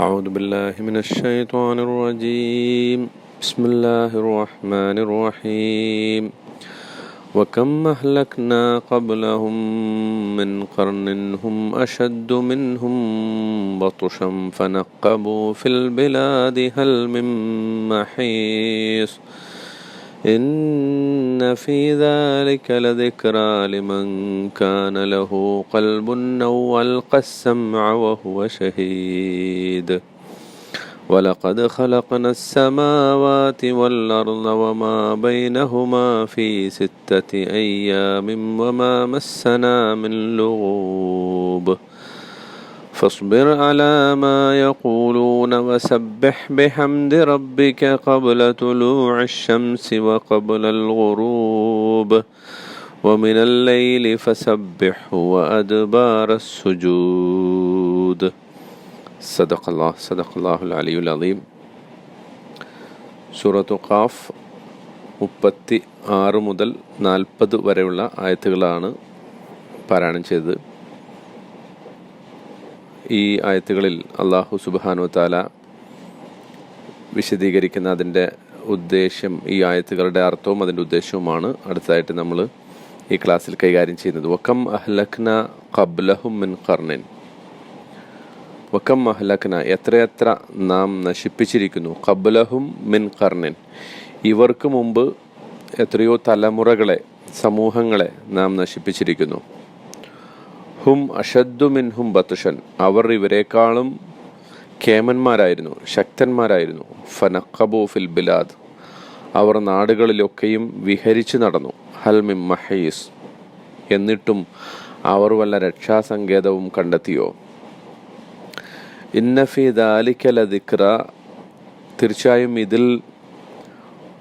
أعوذ بالله من الشيطان الرجيم. بسم الله الرحمن الرحيم. وكم أهلكنا قبلهم من قرن هم أشد منهم بطشا فنقبوا في البلاد هل من محيص إن في ذلك لذكرى لمن كان له قلب أو ألقى السمع وهو شهيد. ولقد خلقنا السماوات والأرض وما بينهما في ستة أيام وما مسنا من لغوب. فاصبر على ما يقولون وسبح بحمد ربك قبل طلوع الشمس وقبل الغروب ومن الليل فسبحه وأدبار السجود صدق الله صدق الله العلي العظيم സൂറത്തു ഖാഫ് മുപ്പത്തി ആറ് മുതൽ നാൽപ്പത് വരെയുള്ള ആയത്തുകളാണ് പാരായണം ചെയ്തത് ഈ ആയത്തുകളിൽ അള്ളാഹു സുബാനു താല വിശദീകരിക്കുന്ന അതിന്റെ ഉദ്ദേശ്യം ഈ ആയത്തുകളുടെ അർത്ഥവും അതിന്റെ ഉദ്ദേശവുമാണ്. അടുത്തതായിട്ട് നമ്മൾ ഈ ക്ലാസ്സിൽ കൈകാര്യം ചെയ്യുന്നത്. വക്കം അഹ്ലഖ്ന ഖബ്ലഹും മിൻ ഖർണിൻ. വക്കം അഹ്ലഖ്ന എത്രയെത്ര നാം നശിപ്പിച്ചിരിക്കുന്നു? ഖബ്ലഹും മിൻ ഖർണിൻ. ഇവർക്ക് മുമ്പ് എത്രയോ തലമുറകളെ സമൂഹങ്ങളെ നാം നശിപ്പിച്ചിരിക്കുന്നു. ഹും അഷദ്ദു മിൻഹും ബത്തുഷൻ അവർ ഇവരെക്കാളും കേമന്മാരായിരുന്നു ശക്തന്മാരായിരുന്നു. ഫനഖബു ഫിൽ ബിലാദ്. അവർ നാടുകളിലൊക്കെയും വിഹരിച്ചു നടന്നു. ഹൽമിം മഹീസ്. എന്നിട്ടും അവർ വല്ല രക്ഷാസങ്കേതവും കണ്ടെത്തിയോ? ഇന്നഫി ദാലിക്കല ദിക്ര തീർച്ചയായും ഇതിൽ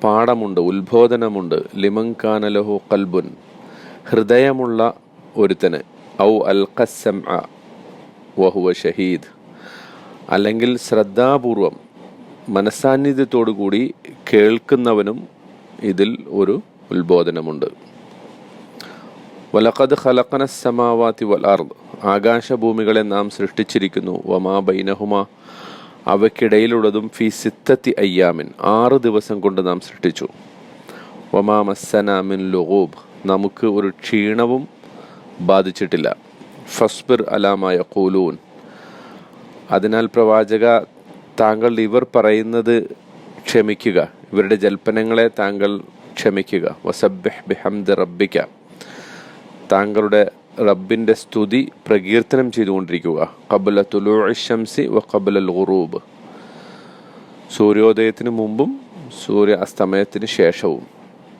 പാഠമുണ്ട് ഉത്ബോധനമുണ്ട്. ലിമങ്കാനലഹു കൽബുൻ ഹൃദയമുള്ള ഒരുത്തന്. ഔ അൽഖസം വഹുവ ഷഹീദ്. അല്ലെങ്കിൽ ശ്രദ്ധാപൂർവം മനസാന്നിധ്യത്തോടുകൂടി കേൾക്കുന്നവനും ഇതിൽ ഒരു ഉത്ബോധനമുണ്ട്. വലഖദ് ഖലഖന സമാവാത്തി വൽ അർദ് ആകാശഭൂമികളെ നാം സൃഷ്ടിച്ചിരിക്കുന്നു. വമാ ബൈനഹുമ അവക്കിടയിലുള്ളതും ഫി സിത്തത്തി അയ്യാമിൻ ആറ് ദിവസം കൊണ്ട് നാം സൃഷ്ടിച്ചു. വമാ മസ്സനാമിൻ ലുഗൂബ് നമുക്ക് ഒരു ക്ഷീണവും ബാധിച്ചിട്ടില്ല. ഫസ്ബിർ അലാമായ കൂലൂൻ അതിനാൽ പ്രവാചക താങ്കൾ ഇവർ പറയുന്നത് ക്ഷമിക്കുക. ഇവരുടെ ജൽപ്പനങ്ങളെ താങ്കൾ ക്ഷമിക്കുക. വസബ്ബിഹ് റബ്ബിക്ക താങ്കളുടെ റബ്ബിന്റെ സ്തുതി പ്രകീർത്തനം ചെയ്തുകൊണ്ടിരിക്കുക. കബല തുലു ഷംസി വ കബല ഖുറൂബ് സൂര്യോദയത്തിന് മുമ്പും സൂര്യ അസ്തമയത്തിന് ശേഷവും.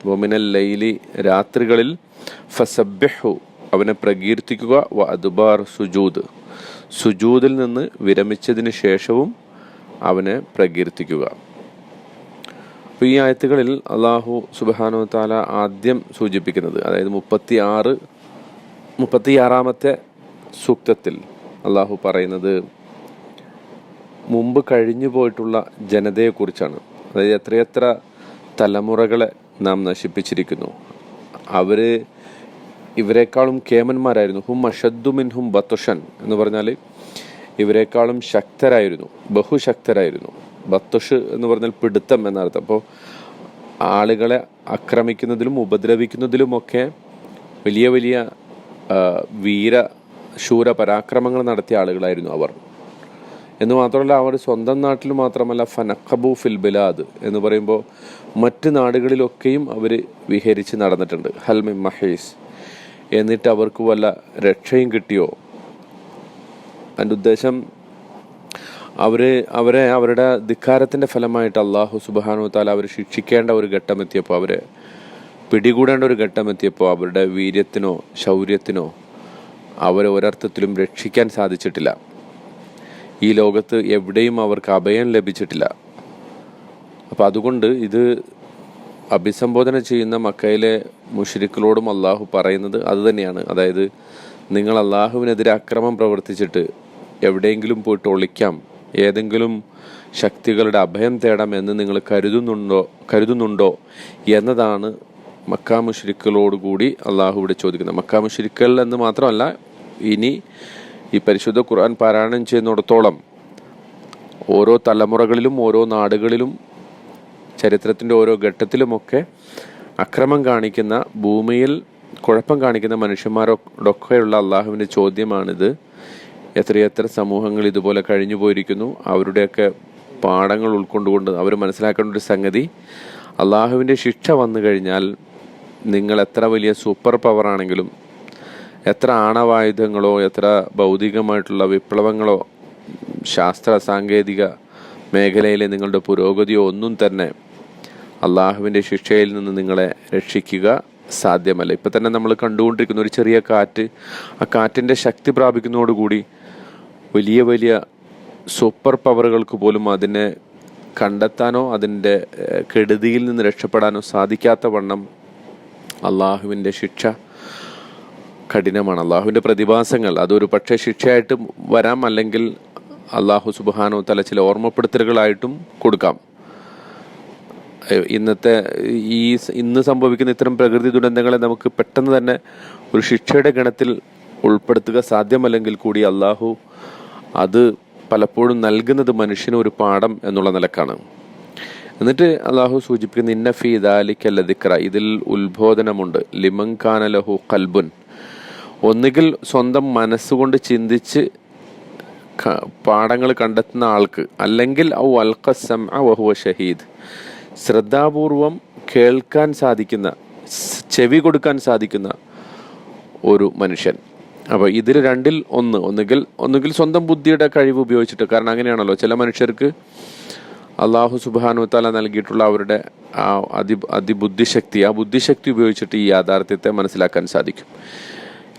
വമിനൽ ലൈലി രാത്രികളിൽ ഫസബ്ബിഹു അവനെ പ്രകീർത്തിക്കുക വ അതുബാർ സുജൂദ്. സുജൂദിൽ നിന്ന് വിരമിച്ചതിന് ശേഷവും അവനെ പ്രകീർത്തിക്കുക. അപ്പോൾ ഈ ആയത്തുകളിൽ അള്ളാഹു സുബാനു താല ആദ്യം സൂചിപ്പിക്കുന്നത് അതായത് മുപ്പത്തി ആറ് മുപ്പത്തിയാറാമത്തെ സൂക്തത്തിൽ അള്ളാഹു പറയുന്നത് മുമ്പ് കഴിഞ്ഞു പോയിട്ടുള്ള ജനതയെക്കുറിച്ചാണ്. അതായത് എത്രയെത്ര തലമുറകളെ നാം നശിപ്പിച്ചിരിക്കുന്നു. അവർ ഇവരെക്കാളും കേമന്മാരായിരുന്നു. ഹും അഷദ്ദു മിൻ ഹും ബത്തുഷൻ എന്ന് പറഞ്ഞാൽ ഇവരെക്കാളും ശക്തരായിരുന്നു. ബഹുശക്തരായിരുന്നു. ബത്തുഷ് എന്ന് പറഞ്ഞാൽ പിടുത്തം എന്നർത്ഥം. അപ്പോൾ ആളുകളെ ആക്രമിക്കുന്നതിലും ഉപദ്രവിക്കുന്നതിലുമൊക്കെ വലിയ വലിയ വീര ശൂര പരാക്രമങ്ങൾ നടത്തിയ ആളുകളായിരുന്നു അവർ. എന്ന് മാത്രമല്ല അവർ സ്വന്തം നാട്ടിൽ മാത്രമല്ല ഫനഖബു ഫിൽ ബിലാദ് എന്ന് പറയുമ്പോൾ മറ്റ് നാടുകളിലൊക്കെയും അവർ വിഹരിച്ച് നടന്നിട്ടുണ്ട്. ഹൽമി മഹേസ്. എന്നിട്ട് അവർക്ക് വല്ല രക്ഷയും കിട്ടിയോ? അതിന്റെ ഉദ്ദേശം അവർ അവരെ അവരുടെ ധിക്കാരത്തിന്റെ ഫലമായിട്ട് അള്ളാഹു സുബാനു താല അവർ ശിക്ഷിക്കേണ്ട ഒരു ഘട്ടം എത്തിയപ്പോൾ അവരെ പിടികൂടേണ്ട ഒരു ഘട്ടം എത്തിയപ്പോൾ അവരുടെ വീര്യത്തിനോ ശൗര്യത്തിനോ അവരെ ഒരർത്ഥത്തിലും രക്ഷിക്കാൻ സാധിച്ചിട്ടില്ല. ഈ ലോകത്ത് എവിടെയും അവർക്ക് അഭയം ലഭിച്ചിട്ടില്ല. അപ്പം അതുകൊണ്ട് ഇത് അഭിസംബോധന ചെയ്യുന്ന മക്കയിലെ മുഷരിക്കളോടും അള്ളാഹു പറയുന്നത് അതുതന്നെയാണ് അതായത് നിങ്ങൾ അള്ളാഹുവിനെതിരെ അക്രമം പ്രവർത്തിച്ചിട്ട് എവിടെയെങ്കിലും പോയിട്ട് ഒളിക്കാം. ഏതെങ്കിലും ശക്തികളുടെ അഭയം തേടാം എന്ന് നിങ്ങൾ കരുതുന്നുണ്ടോ കരുതുന്നുണ്ടോ എന്നതാണ് മക്കാ മുഷരിക്കളോടുകൂടി അള്ളാഹു ഇവിടെ ചോദിക്കുന്നത്. മക്കാ മുഷരിക്കൽ എന്ന് മാത്രമല്ല ഇനി ഈ പരിശുദ്ധ ഖുർആൻ പാരായണം ചെയ്യുന്നിടത്തോളം ഓരോ തലമുറകളിലും ഓരോ നാടുകളിലും ചരിത്രത്തിന്റെ ഓരോ ഘട്ടത്തിലുമൊക്കെ അക്രമം കാണിക്കുന്ന ഭൂമിയിൽ കുഴപ്പം കാണിക്കുന്ന മനുഷ്യന്മാരോടൊക്കെയുള്ള അള്ളാഹുവിന്റെ ചോദ്യമാണിത്. എത്രയെത്ര സമൂഹങ്ങൾ ഇതുപോലെ കഴിഞ്ഞു പോയിരിക്കുന്നു അവരുടെയൊക്കെ പാഠങ്ങൾ ഉൾക്കൊണ്ടുകൊണ്ട് അവർ മനസ്സിലാക്കേണ്ട ഒരു സംഗതി അള്ളാഹുവിന്റെ ശിക്ഷ വന്നു കഴിഞ്ഞാൽ നിങ്ങൾ എത്ര വലിയ സൂപ്പർ പവർ ആണെങ്കിലും എത്ര ആണവായുധങ്ങളോ എത്ര ഭൗതികമായിട്ടുള്ള വിപ്ലവങ്ങളോ ശാസ്ത്ര സാങ്കേതിക മേഖലയിലെ നിങ്ങളുടെ പുരോഗതിയോ ഒന്നും തന്നെ അള്ളാഹുവിന്റെ ശിക്ഷയിൽ നിന്ന് നിങ്ങളെ രക്ഷിക്കുക സാധ്യമല്ല. ഇപ്പം തന്നെ നമ്മൾ കണ്ടുകൊണ്ടിരിക്കുന്ന ഒരു ചെറിയ കാറ്റ് ആ കാറ്റിന്റെ ശക്തി പ്രാപിക്കുന്നതോടുകൂടി വലിയ വലിയ സൂപ്പർ പവറുകൾക്ക് പോലും അതിനെ കണ്ടെത്താനോ അതിന്റെ കെടുതിയിൽ നിന്ന് രക്ഷപ്പെടാനോ സാധിക്കാത്ത വണ്ണം അള്ളാഹുവിന്റെ ശിക്ഷ കഠിനമാണ്. അള്ളാഹുവിന്റെ പ്രതിഭാസങ്ങൾ അതൊരു പക്ഷേ ശിക്ഷയായിട്ട് വരാം അല്ലെങ്കിൽ അള്ളാഹു സുബാനോ തല ചില ഓർമ്മപ്പെടുത്തലുകളായിട്ടും കൊടുക്കാം. ഇന്നത്തെ ഈ ഇന്ന് സംഭവിക്കുന്ന ഇത്തരം പ്രകൃതി ദുരന്തങ്ങളെ നമുക്ക് പെട്ടെന്ന് തന്നെ ഒരു ശിക്ഷയുടെ ഗണത്തിൽ ഉൾപ്പെടുത്തുക സാധ്യമല്ലെങ്കിൽ കൂടി അള്ളാഹു അത് പലപ്പോഴും നൽകുന്നത് മനുഷ്യന് ഒരു പാഠം എന്നുള്ള നിലക്കാണ്. എന്നിട്ട് അള്ളാഹു സൂചിപ്പിക്കുന്ന ഇന്ന ഫി ദിക്ര ഇതിൽ ഉത്ബോധനമുണ്ട്. ലിമൻ ലഹു കൽബുൻ ഒന്നുകിൽ സ്വന്തം മനസ്സുകൊണ്ട് ചിന്തിച്ച് പാഠങ്ങൾ കണ്ടെത്തുന്ന ആൾക്ക്. അല്ലെങ്കിൽ ഔ അൽഖസം വഹുവ ഷഹീദ്. ശ്രദ്ധാപൂർവം കേൾക്കാൻ സാധിക്കുന്ന ചെവി കൊടുക്കാൻ സാധിക്കുന്ന ഒരു മനുഷ്യൻ. അപ്പോൾ ഇതിൽ രണ്ടിൽ ഒന്ന് ഒന്നുകിൽ ഒന്നുകിൽ സ്വന്തം ബുദ്ധിയുടെ കഴിവ് ഉപയോഗിച്ചിട്ട് കാരണം അങ്ങനെയാണല്ലോ ചില മനുഷ്യർക്ക് അള്ളാഹു സുബാനു താല നൽകിയിട്ടുള്ള അവരുടെ ആ അതി അതിബുദ്ധിശക്തി ആ ബുദ്ധിശക്തി ഉപയോഗിച്ചിട്ട് ഈ യാഥാർത്ഥ്യത്തെ മനസ്സിലാക്കാൻ സാധിക്കും.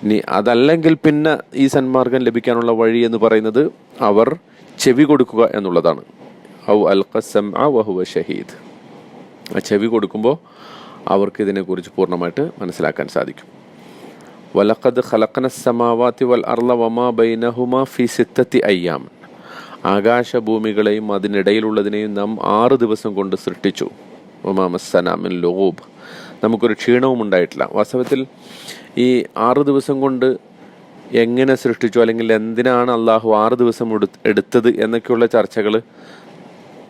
ഇനി അതല്ലെങ്കിൽ പിന്നെ ഈ സന്മാർഗം ലഭിക്കാനുള്ള വഴി എന്ന് പറയുന്നത് അവർ ചെവി കൊടുക്കുക എന്നുള്ളതാണ്. ഔ അൽ ഖസം വഹുവ ഷഹീദ്. ചെവി കൊടുക്കുമ്പോൾ അവർക്ക് ഇതിനെക്കുറിച്ച് പൂർണമായിട്ട് മനസ്സിലാക്കാൻ സാധിക്കും. വലഖദ് ഖലഖന സമാവാത്തി വൽ അർള വമാ ബൈനഹുമ ഫി സിത്തത്തി അയ്യാം. ആകാശഭൂമികളെയും അതിനിടയിലുള്ളതിനെയും നാം ആറ് ദിവസം കൊണ്ട് സൃഷ്ടിച്ചു. ഒമാമസ്സനാമിൻ ലോബ് നമുക്കൊരു ക്ഷീണവും ഉണ്ടായിട്ടില്ല. വാസ്തവത്തിൽ ഈ ആറ് ദിവസം കൊണ്ട് എങ്ങനെ സൃഷ്ടിച്ചു അല്ലെങ്കിൽ എന്തിനാണ് അള്ളാഹു ആറ് ദിവസം എടു- എടുത്തത് എന്നൊക്കെയുള്ള ചർച്ചകൾ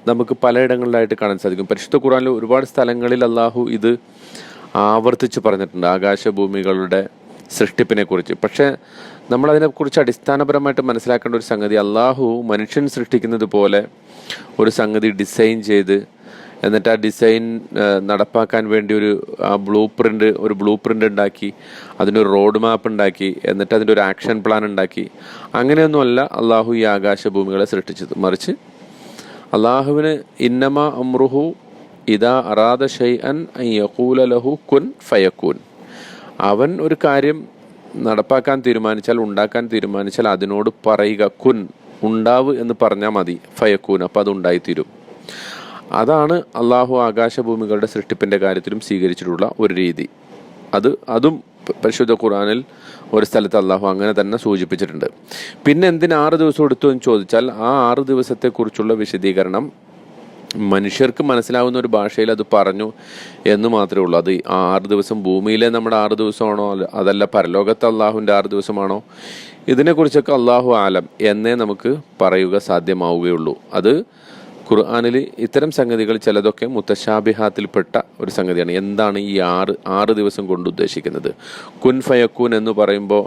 നമുക്ക് പലയിടങ്ങളിലായിട്ട് കാണാൻ സാധിക്കും. പരിശുദ്ധ ഖുറാനിൽ ഒരുപാട് സ്ഥലങ്ങളിൽ അള്ളാഹു ഇത് ആവർത്തിച്ച് പറഞ്ഞിട്ടുണ്ട്. ആകാശഭൂമികളുടെ സൃഷ്ടിപ്പിനെ കുറിച്ച് പക്ഷേ നമ്മളതിനെക്കുറിച്ച് അടിസ്ഥാനപരമായിട്ട് മനസ്സിലാക്കേണ്ട ഒരു സംഗതി അള്ളാഹു മനുഷ്യൻ സൃഷ്ടിക്കുന്നത് പോലെ ഒരു സംഗതി ഡിസൈൻ ചെയ്ത് എന്നിട്ട് ആ ഡിസൈൻ നടപ്പാക്കാൻ വേണ്ടി ഒരു ആ ബ്ലൂ പ്രിന്റ് ഒരു ബ്ലൂ പ്രിന്റ് ഉണ്ടാക്കി അതിനൊരു റോഡ് മാപ്പ് ഉണ്ടാക്കി എന്നിട്ട് അതിന്റെ ഒരു ആക്ഷൻ പ്ലാൻ ഉണ്ടാക്കി. അങ്ങനെയൊന്നുമല്ല അള്ളാഹു ഈ ആകാശഭൂമികളെ സൃഷ്ടിച്ചത്. മറിച്ച് അള്ളാഹുവിന് ഇന്നമ അമ്രുഹു ഇതാ അറാദ ഷൈ അൻ യക്കൂല ലഹു കുൻ ഫയക്കൂൻ അവൻ ഒരു കാര്യം നടപ്പാക്കാൻ തീരുമാനിച്ചാൽ ഉണ്ടാക്കാൻ തീരുമാനിച്ചാൽ അതിനോട് പറയുക കുൻ ഉണ്ടാവ് എന്ന് പറഞ്ഞാൽ മതി ഫയക്കൂൻ അപ്പോൾ അത് ഉണ്ടായിത്തീരും. അതാണ് അള്ളാഹു ആകാശഭൂമികളുടെ സൃഷ്ടിപ്പിന്റെ കാര്യത്തിലും സ്വീകരിച്ചിട്ടുള്ള ഒരു രീതി. അത് അതും പരിശുദ്ധ ഖുറാനിൽ ഒരു സ്ഥലത്ത് അള്ളാഹു അങ്ങനെ തന്നെ സൂചിപ്പിച്ചിട്ടുണ്ട്. പിന്നെ എന്തിന് ആറ് ദിവസം എടുത്തു എന്ന് ചോദിച്ചാൽ ആ ആറ് ദിവസത്തെക്കുറിച്ചുള്ള വിശദീകരണം മനുഷ്യർക്ക് മനസ്സിലാവുന്ന ഒരു ഭാഷയിൽ അത് പറഞ്ഞു എന്ന് മാത്രമേ ഉള്ളൂ. അത് ആറ് ദിവസം ഭൂമിയിലെ നമ്മുടെ ആറ് ദിവസമാണോ അതല്ല പരലോകത്ത് അള്ളാഹുവിന്റെ ആറ് ദിവസമാണോ? ഇതിനെക്കുറിച്ചൊക്കെ അള്ളാഹു ആലം എന്നേ നമുക്ക് പറയുക സാധ്യമാവുകയുള്ളൂ. അത് ഖുർആാനിൽ ഇത്തരം സംഗതികൾ ചിലതൊക്കെ മുത്തശാബിഹാത്തിൽപ്പെട്ട ഒരു സംഗതിയാണ്. എന്താണ് ഈ ആറ് ആറ് ദിവസം കൊണ്ട് ഉദ്ദേശിക്കുന്നത്? കുൻ ഫയക്കൂൻ എന്ന് പറയുമ്പോൾ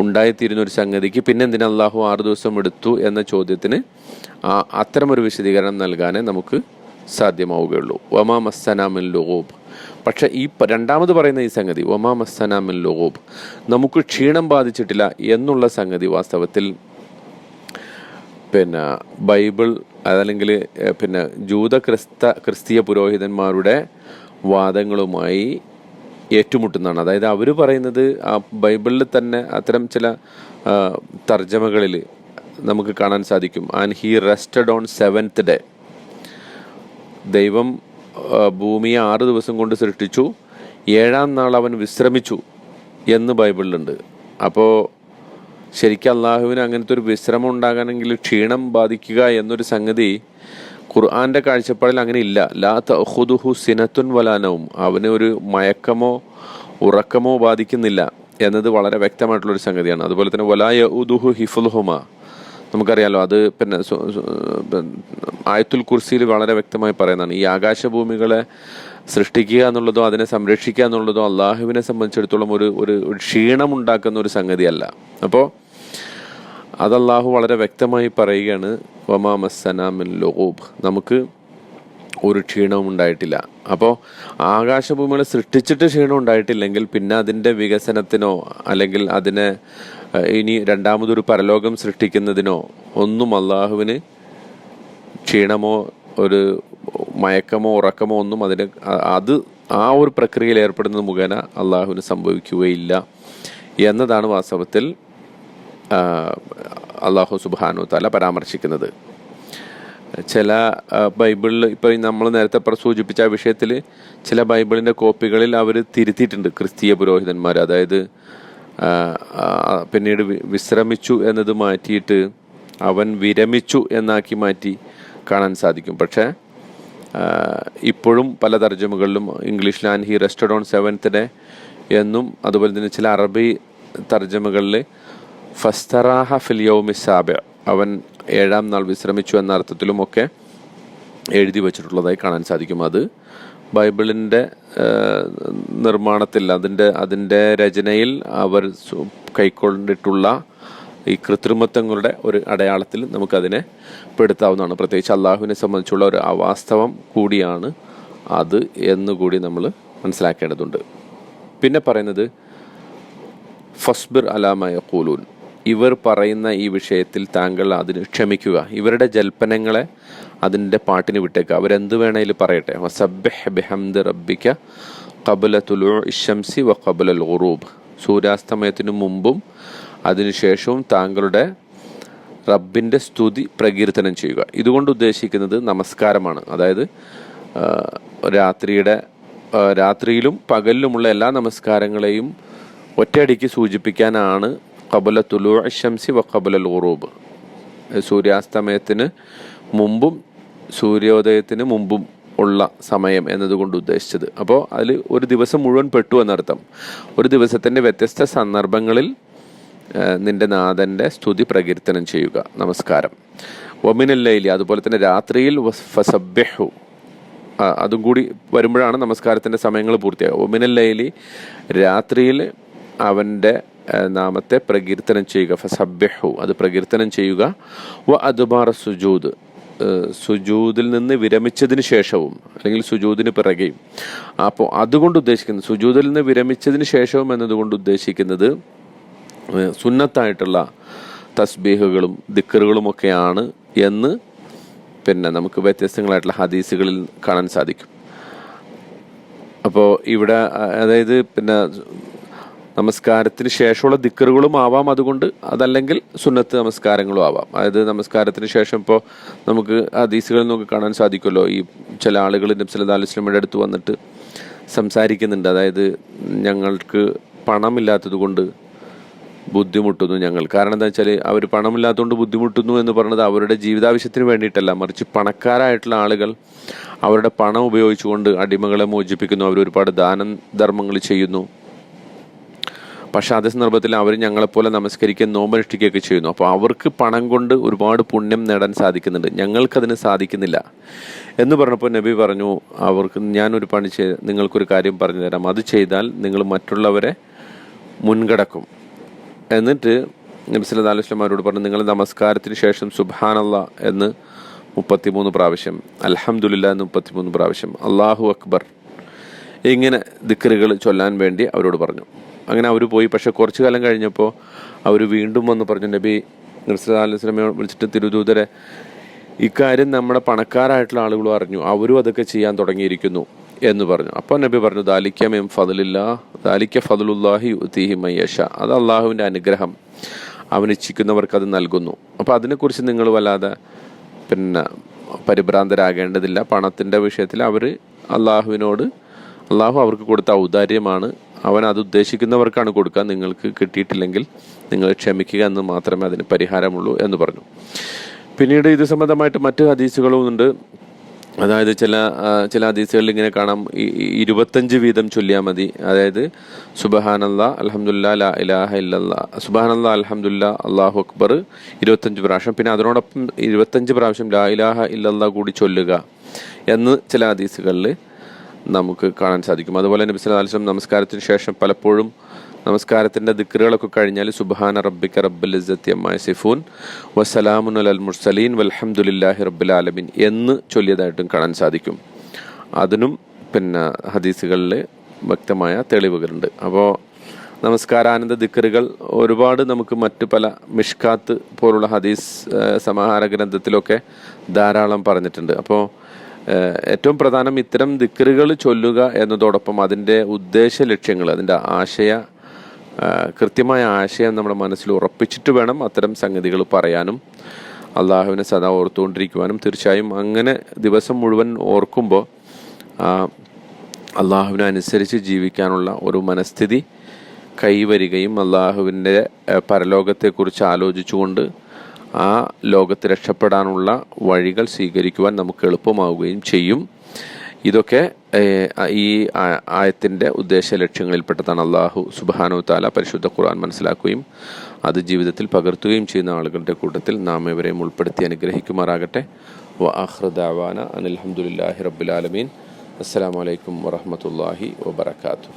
ഉണ്ടായിത്തീരുന്ന ഒരു സംഗതിക്ക് പിന്നെ എന്തിനാ അള്ളാഹു ആറ് ദിവസം എടുത്തു എന്ന ചോദ്യത്തിന് അത്തരമൊരു വിശദീകരണം നൽകാനേ നമുക്ക് സാധ്യമാവുകയുള്ളൂ. ഒമാ മസ്സനാമിൻ ലുഹൂബ് പക്ഷേ ഈ രണ്ടാമത് പറയുന്ന ഈ സംഗതി ഒമാ മസ്സനാമിൻ ലുഹൂബ് നമുക്ക് ക്ഷീണം ബാധിച്ചിട്ടില്ല എന്നുള്ള സംഗതി വാസ്തവത്തിൽ പിന്നെ ബൈബിൾ അതല്ലെങ്കിൽ പിന്നെ ജൂത ക്രിസ്ത ക്രിസ്തീയ പുരോഹിതന്മാരുടെ വാദങ്ങളുമായി ഏറ്റുമുട്ടുന്നതാണ്. അതായത് അവർ പറയുന്നത് ആ ബൈബിളിൽ തന്നെ അത്തരം ചില തർജമകളിൽ നമുക്ക് കാണാൻ സാധിക്കും. And he rested on seventh day ദൈവം ഭൂമിയെ ആറ് ദിവസം കൊണ്ട് സൃഷ്ടിച്ചു. ഏഴാം നാൾ അവൻ വിശ്രമിച്ചു എന്ന് ബൈബിളിലുണ്ട്. അപ്പോൾ ശരിക്കും അള്ളാഹുവിന് അങ്ങനത്തെ ഒരു വിശ്രമം ഉണ്ടാകണമെങ്കിൽ ക്ഷീണം ബാധിക്കുക എന്നൊരു സംഗതി ഖുർആന്റെ കാഴ്ചപ്പാടിൽ അങ്ങനെ ഇല്ല. ലാ തഹുദുഹു സിനത്തുൻ വലാനവും അവന് ഒരു മയക്കമോ ഉറക്കമോ ബാധിക്കുന്നില്ല എന്നത് വളരെ വ്യക്തമായിട്ടുള്ളൊരു സംഗതിയാണ്. അതുപോലെ തന്നെ വലായ ഉദുഹു ഹിഫുൽഹുമ നമുക്കറിയാലോ അത് പിന്നെ ആയത്തുൽ കുർസിയിൽ വളരെ വ്യക്തമായി പറയുന്നതാണ്. ഈ ആകാശഭൂമികളെ സൃഷ്ടിക്കുക എന്നുള്ളതോ അതിനെ സംരക്ഷിക്കുക എന്നുള്ളതോ അള്ളാഹുവിനെ സംബന്ധിച്ചിടത്തോളം ഒരു ഒരു ക്ഷീണമുണ്ടാക്കുന്ന ഒരു സംഗതിയല്ല. അപ്പോൾ അത് അള്ളാഹു വളരെ വ്യക്തമായി പറയുകയാണ് വമാ മസ്സനാമിൻ ലോബ് നമുക്ക് ഒരു ക്ഷീണവും ഉണ്ടായിട്ടില്ല. അപ്പോൾ ആകാശഭൂമികളെ സൃഷ്ടിച്ചിട്ട് ക്ഷീണം ഉണ്ടായിട്ടില്ലെങ്കിൽ പിന്നെ അതിന്റെ വികസനത്തിനോ അല്ലെങ്കിൽ അതിനെ ഇനി രണ്ടാമതൊരു പരലോകം സൃഷ്ടിക്കുന്നതിനോ ഒന്നും അള്ളാഹുവിന് ക്ഷീണമോ ഒരു മയക്കമോ ഉറക്കമോ ഒന്നും അതിന് അത് ആ ഒരു പ്രക്രിയയിൽ ഏർപ്പെടുന്നത് മുഖേന അള്ളാഹുവിന് സംഭവിക്കുകയില്ല എന്നതാണ് വാസ്തവത്തിൽ അള്ളാഹു സുബാനു താല പരാമർശിക്കുന്നത്. ചില ബൈബിളിൽ ഇപ്പോൾ നമ്മൾ നേരത്തെ സൂചിപ്പിച്ച ആ വിഷയത്തിൽ ചില ബൈബിളിന്റെ കോപ്പികളിൽ അവർ തിരുത്തിയിട്ടുണ്ട് ക്രിസ്തീയ പുരോഹിതന്മാർ. അതായത് പിന്നീട് വിശ്രമിച്ചു എന്നത് മാറ്റിയിട്ട് അവൻ വിരമിച്ചു എന്നാക്കി മാറ്റി കാണാൻ സാധിക്കും. പക്ഷേ ഇപ്പോഴും പല തർജമകളിലും ഇംഗ്ലീഷിൽ and he rested on seventh day എന്നും അതുപോലെ തന്നെ ചില അറബി തർജമകളിൽ ഫസ്തറാഹ ഫിലിയോമി സാബ അവൻ ഏഴാം നാൾ വിശ്രമിച്ചു എന്ന അർത്ഥത്തിലുമൊക്കെ എഴുതി വച്ചിട്ടുള്ളതായി കാണാൻ സാധിക്കും അത്. ബൈബിളിന്റെ നിർമ്മാണത്തിൽ അതിന്റെ അതിന്റെ രചനയിൽ അവർ കൈക്കൊണ്ടിട്ടുള്ള ഈ കൃത്രിമത്വങ്ങളുടെ ഒരു അടയാളത്തിൽ നമുക്കതിനെ പെടുത്താവുന്നതാണ്. പ്രത്യേകിച്ച് അള്ളാഹുവിനെ സംബന്ധിച്ചുള്ള ഒരു അവാസ്തവം കൂടിയാണ് അത് എന്നുകൂടി നമ്മൾ മനസ്സിലാക്കേണ്ടതുണ്ട്. പിന്നെ പറയുന്നത് ഫസ്ബിർ അലാമയ കൂലൂൻ ഇവർ പറയുന്ന ഈ വിഷയത്തിൽ താങ്കൾ അതിന് ക്ഷമിക്കുക. ഇവരുടെ ജൽപ്പനങ്ങളെ അതിന്റെ പാട്ടിന് വിട്ടേക്കുക അവരെന്ത് വേണേലും പറയട്ടെ. വസബ്ബിഹ് റബ്ബിക്ക കബുല തുലു ഇഷംസി വ കബുല ഖുറൂബ് സൂര്യാസ്തമയത്തിനു മുമ്പും അതിനുശേഷവും താങ്കളുടെ റബ്ബിന്റെ സ്തുതി പ്രകീർത്തനം ചെയ്യുക. ഇതുകൊണ്ട് ഉദ്ദേശിക്കുന്നത് നമസ്കാരമാണ്. അതായത് രാത്രിയുടെ രാത്രിയിലും പകലിലുമുള്ള എല്ലാ നമസ്കാരങ്ങളെയും ഒറ്റയടിക്ക് സൂചിപ്പിക്കാനാണ് കബല തുലു ഷംസി വ കബല ഉറൂബ് സൂര്യാസ്തമയത്തിന് മുമ്പും സൂര്യോദയത്തിന് മുമ്പും ഉള്ള സമയം എന്നതുകൊണ്ട് ഉദ്ദേശിച്ചത്. അപ്പോൾ അതിൽ ഒരു ദിവസം മുഴുവൻ പെട്ടു എന്നർത്ഥം. ഒരു ദിവസത്തിന്റെ വ്യത്യസ്ത സന്ദർഭങ്ങളിൽ നിന്റെ നാഥന്റെ സ്തുതി പ്രകീർത്തനം ചെയ്യുക. നമസ്കാരം. ഒമിനല്ലയിലി അതുപോലെ തന്നെ രാത്രിയിൽ ഫസബ്യഹു അതും കൂടി വരുമ്പോഴാണ് നമസ്കാരത്തിന്റെ സമയങ്ങൾ പൂർത്തിയാകുക ഒമിനല്ലയിലി രാത്രിയിൽ അവന്റെ നാമത്തെ പ്രകീർത്തനം ചെയ്യുക. ഫസബ്യഹു അത് പ്രകീർത്തനം ചെയ്യുക. വ അതുബാറ സുജൂദ് സുജൂതിൽ നിന്ന് വിരമിച്ചതിന് ശേഷവും അല്ലെങ്കിൽ സുജൂദിന് പിറകെയും. അപ്പോൾ അതുകൊണ്ട് ഉദ്ദേശിക്കുന്നത് സുജൂദിൽ നിന്ന് വിരമിച്ചതിന് ശേഷവും എന്നതുകൊണ്ട് ഉദ്ദേശിക്കുന്നത് സുന്നത്തായിട്ടുള്ള തസ്ബീഹുകളും ദിക്കറുകളുമൊക്കെയാണ് എന്ന് പിന്നെ നമുക്ക് വ്യത്യസ്തങ്ങളായിട്ടുള്ള ഹദീസുകളിൽ കാണാൻ സാധിക്കും. അപ്പോൾ ഇവിടെ അതായത് പിന്നെ നമസ്കാരത്തിന് ശേഷമുള്ള ദിക്കറുകളും ആവാം അതുകൊണ്ട് അതല്ലെങ്കിൽ സുന്നത്ത് നമസ്കാരങ്ങളും ആവാം. അതായത് നമസ്കാരത്തിന് ശേഷം ഇപ്പോൾ നമുക്ക് ഹദീസുകളിൽ നമുക്ക് കാണാൻ സാധിക്കുമല്ലോ. ഈ ചില ആളുകൾ നബ്സല്ലാ അലുസ്ലമിയുടെ അടുത്ത് വന്നിട്ട് സംസാരിക്കുന്നുണ്ട്. അതായത് ഞങ്ങൾക്ക് പണമില്ലാത്തത് കൊണ്ട് ബുദ്ധിമുട്ടുന്നു ഞങ്ങൾ. കാരണം എന്താ വെച്ചാൽ അവർ പണമില്ലാത്തതുകൊണ്ട് ബുദ്ധിമുട്ടുന്നു എന്ന് പറഞ്ഞത് അവരുടെ ജീവിതാവശ്യത്തിന് വേണ്ടിയിട്ടല്ല. മറിച്ച് പണക്കാരായിട്ടുള്ള ആളുകൾ അവരുടെ പണം ഉപയോഗിച്ചുകൊണ്ട് അടിമകളെ മോചിപ്പിക്കുന്നു. അവർ ഒരുപാട് ദാനം ധർമ്മങ്ങൾ ചെയ്യുന്നു. പക്ഷെ അതേ സന്ദർഭത്തിൽ അവർ ഞങ്ങളെപ്പോലെ നമസ്കരിക്കുകയും നോമ്പനുഷ്ഠിക്കുകയൊക്കെ ചെയ്യുന്നു. അപ്പോൾ അവർക്ക് പണം കൊണ്ട് ഒരുപാട് പുണ്യം നേടാൻ സാധിക്കുന്നുണ്ട്. ഞങ്ങൾക്കതിന് സാധിക്കുന്നില്ല. എന്ന് പറഞ്ഞപ്പോൾ നബി പറഞ്ഞു അവർക്ക് ഞാനൊരു പണി ചെയ്ത് നിങ്ങൾക്കൊരു കാര്യം പറഞ്ഞു തരാം. അത് ചെയ്താൽ നിങ്ങൾ മറ്റുള്ളവരെ മുൻകടക്കും. എന്നിട്ട് നബി സല്ലല്ലാഹു അലൈഹി വസല്ലം അവരോട് പറഞ്ഞു നിങ്ങൾ നമസ്കാരത്തിന് ശേഷം സുബാനല്ല എന്ന് മുപ്പത്തിമൂന്ന് പ്രാവശ്യം അലഹമുല്ല എന്ന് മുപ്പത്തിമൂന്ന് പ്രാവശ്യം അള്ളാഹു അക്ബർ ഇങ്ങനെ ദിക്കറുകൾ ചൊല്ലാൻ വേണ്ടി അവരോട് പറഞ്ഞു. അങ്ങനെ അവർ പോയി. പക്ഷേ കുറച്ചു കാലം കഴിഞ്ഞപ്പോൾ അവർ വീണ്ടും വന്ന് പറഞ്ഞു നബി നിർസലാസ്ലമയെ വിളിച്ചിട്ട് തിരുദൂതരെ ഇക്കാര്യം നമ്മുടെ പണക്കാരായിട്ടുള്ള ആളുകളും അറിഞ്ഞു. അവരും അതൊക്കെ ചെയ്യാൻ തുടങ്ങിയിരിക്കുന്നു എന്ന് പറഞ്ഞു. അപ്പോൾ നബി പറഞ്ഞു ദാലിക്ക മെം ഫതിലില്ല ദാലിക്ക ഫതിലുല്ലാഹി ഉത്തീഹി മയ്യഷ അത് അള്ളാഹുവിന്റെ അനുഗ്രഹം. അവൻ ഇച്ഛിക്കുന്നവർക്ക് അത് നൽകുന്നു. അപ്പോൾ അതിനെക്കുറിച്ച് നിങ്ങൾ വല്ലാതെ പിന്നെ പരിഭ്രാന്തരാകേണ്ടതില്ല. പണത്തിന്റെ വിഷയത്തിൽ അവർ അള്ളാഹുവിനോട് അള്ളാഹു അവർക്ക് കൊടുത്ത ഔദാര്യമാണ് അവൻ അത് ഉദ്ദേശിക്കുന്നവർക്കാണ് കൊടുക്കുക. നിങ്ങൾക്ക് കിട്ടിയിട്ടില്ലെങ്കിൽ നിങ്ങൾ ക്ഷമിക്കുക എന്ന് മാത്രമേ അതിന് പരിഹാരമുള്ളൂ എന്ന് പറഞ്ഞു. പിന്നീട് ഇത് സംബന്ധമായിട്ട് മറ്റ് ഹദീസുകളും ഉണ്ട്. അതായത് ചില ചില ഹദീസുകളിൽ ഇങ്ങനെ കാണാം. ഇരുപത്തഞ്ച് വീതം ചൊല്ലിയാൽ മതി. അതായത് സുബഹാനല്ല അലഹമുല്ല ലാ ഇലാഹ ഇല്ലല്ലാ. സുബഹാനല്ല അലഹമുല്ല അള്ളാഹു അക്ബർ. ഇരുപത്തഞ്ച് പ്രാവശ്യം. പിന്നെ അതിനോടൊപ്പം ഇരുപത്തഞ്ച് പ്രാവശ്യം ലാ ഇലാഹ ഇല്ലാ കൂടി ചൊല്ലുക എന്ന് ചില ഹദീസുകളിൽ നമുക്ക് കാണാൻ സാധിക്കും. അതുപോലെ നബി അലൈഹി നമസ്കാരത്തിന് ശേഷം പലപ്പോഴും നമസ്കാരത്തിന്റെ ദിക്റുകളൊക്കെ കഴിഞ്ഞാൽ സുബ്ഹാന റബ്ബിക റബ്ബിൽ ഇസ്സത്തി അമ്മാ സിഫൂൻ വസ്സലാമുൻ അൽ മുർസലീൻ വൽഹംദുലില്ലാഹി റബ്ബുൽ ആലമീൻ എന്ന് ചൊല്ലിയതായിട്ടും കാണാൻ സാധിക്കും. അതിനും പിന്നെ ഹദീസുകളിൽ വ്യക്തമായ തെളിവുകളുണ്ട്. അപ്പോൾ നമസ്കാരാനന്ദ ദിക്കറുകൾ ഒരുപാട് നമുക്ക് മറ്റു പല മിഷ്കാത്ത് പോലുള്ള ഹദീസ് സമാഹാര ഗ്രന്ഥത്തിലൊക്കെ ധാരാളം പറഞ്ഞിട്ടുണ്ട്. അപ്പോൾ ഏറ്റവും പ്രധാനം ഇത്തരം ദിക്കറുകൾ ചൊല്ലുക എന്നതോടൊപ്പം അതിന്റെ ഉദ്ദേശ ലക്ഷ്യങ്ങൾ അതിന്റെ ആശയ കൃത്യമായ ആശയം നമ്മുടെ മനസ്സിൽ ഉറപ്പിച്ചിട്ട് വേണം അത്തരം സംഗതികൾ പറയാനും. അള്ളാഹുവിനെ സദാ ഓർത്തുകൊണ്ടിരിക്കുവാനും. തീർച്ചയായും അങ്ങനെ ദിവസം മുഴുവൻ ഓർക്കുമ്പോൾ അള്ളാഹുവിനെ അനുസരിച്ച് ജീവിക്കാനുള്ള ഒരു മനസ്ഥിതി കൈവരികയും അള്ളാഹുവിന്റെ പരലോകത്തെക്കുറിച്ച് ആലോചിച്ചുകൊണ്ട് ആ ലോകത്ത് രക്ഷപ്പെടാനുള്ള വഴികൾ സ്വീകരിക്കുവാൻ നമുക്ക് എളുപ്പമാവുകയും ചെയ്യും. ഇതൊക്കെ ഈ ആയത്തിന്റെ ഉദ്ദേശ ലക്ഷ്യങ്ങളിൽപ്പെട്ടതാണ് അള്ളാഹു സുബാനു താല പരിശുദ്ധ ഖുർആൻ മനസ്സിലാക്കുകയും അത് ജീവിതത്തിൽ പകർത്തുകയും ചെയ്യുന്ന ആളുകളുടെ കൂട്ടത്തിൽ നാം ഇവരെയും ഉൾപ്പെടുത്തി അനുഗ്രഹിക്കുമാറാകട്ടെ. വ ആഹ്റദാവാന അനിൽഹമുല്ലാഹി റബ്ബുലാലമീൻ അസ്സാം വലൈക്കും വറഹമത്തല്ലാഹി വബർക്കാത്തു